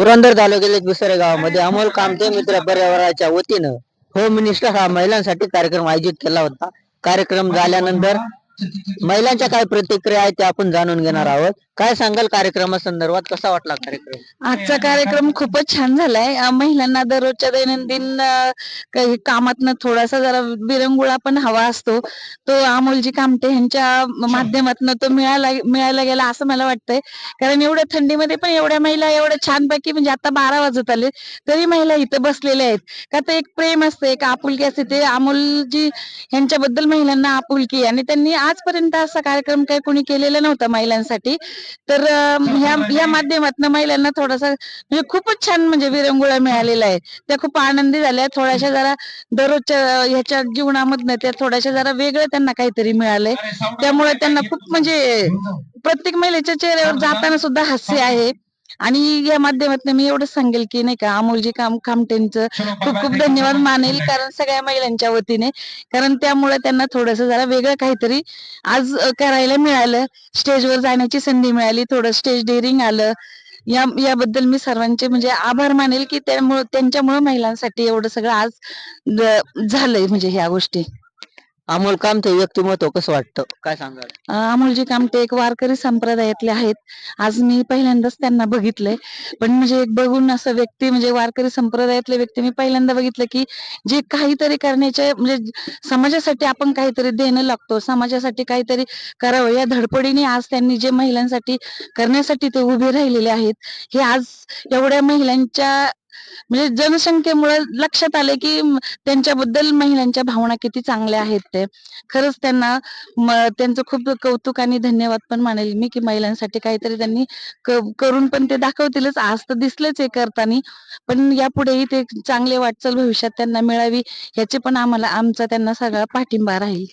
पुरंदर तालुक्यातील दुसऱ्या गावामध्ये अमोल कामते मित्र पर्यावरणाच्या वतीनं होम मिनिस्टर हा महिलांसाठी कार्यक्रम आयोजित केला होता. कार्यक्रम झाल्यानंतर महिलांच्या काय प्रतिक्रिया आहेत ते आपण जाणून घेणार आहोत. काय सांगाल कार्यक्रमासंदर्भात कसा वाटला कार्यक्रम? आजचा कार्यक्रम खूपच छान झालाय. अं, महिलांना दररोजच्या दैनंदिन अं, काही कामातनं थोडासा जरा विरंगुळा पण हवा असतो. तो अमोलजी कामटे यांच्या माध्यमातून तो मिळाला मिळायला गेला असं मला वाटतंय. कारण एवढ्या थंडीमध्ये पण एवढ्या महिला एवढ्या छानपैकी म्हणजे आता बारा वाजत आले तरी महिला इथं बसलेल्या आहेत. का तर एक प्रेम असतं एक आपुलकी असते. ते अमोलजी यांच्याबद्दल महिलांना आपुलकी आहे. आणि त्यांनी आजपर्यंत असा कार्यक्रम काही कोणी केलेला नव्हता महिलांसाठी. तर ह्या या माध्यमातून महिलांना थोडासा म्हणजे खूपच छान म्हणजे विरंगुळा मिळालेला आहे. त्या खूप आनंदी झाल्या. थोड्याशा जरा दररोजच्या ह्याच्या जीवनामधनं त्या थोड्याशा जरा वेगळं त्यांना काहीतरी मिळालंय. त्यामुळे त्यांना खूप म्हणजे प्रत्येक महिलेच्या चेहऱ्यावर जाताना सुद्धा हास्य आहे. आणि या माध्यमातून मी एवढंच सांगेल की नाही का अमोलजी काम कामटेंचं खूप खूप धन्यवाद मानेल कारण सगळ्या महिलांच्या वतीने. कारण त्यामुळे त्यांना थोडस जरा वेगळं काहीतरी आज करायला मिळालं. स्टेजवर जाण्याची संधी मिळाली थोडं स्टेज डेअरिंग आलं. या याबद्दल मी सर्वांचे म्हणजे आभार मानेल की त्यामुळे त्यांच्यामुळे महिलांसाठी एवढं सगळं आज झालंय म्हणजे ह्या गोष्टी. अमोल कामते व्यक्तिमत्व कसं वाटतं? काय सांगाल? अं, अमोलजी कामटे एक वारकरी संप्रदायातले आहेत. आज मी पहिल्यांदाच त्यांना बघितलंय. पण म्हणजे एक बघून असं व्यक्ती म्हणजे वारकरी संप्रदायातले व्यक्ती मी पहिल्यांदा बघितलं की जे काहीतरी करण्याचे म्हणजे समाजासाठी आपण काहीतरी देणं लागतो. समाजासाठी काहीतरी करावं. या धडपडीने आज त्यांनी जे महिलांसाठी करण्यासाठी ते उभे राहिलेले आहेत. हे आज एवढ्या महिलांच्या म्हणजे जनसंख्येमुळे लक्षात आले की त्यांच्याबद्दल महिलांच्या भावना किती चांगल्या आहेत ते. खरंच त्यांना त्यांचं खूप कौतुक आणि धन्यवाद पण मानेल मी की महिलांसाठी काहीतरी त्यांनी करून पण ते दाखवतीलच. आज तर दिसलेच हे करताना. पण यापुढेही ते चांगले वाटचाल भविष्यात त्यांना मिळावी याचे पण आम्हाला आमचा त्यांना सगळा पाठिंबा राहील.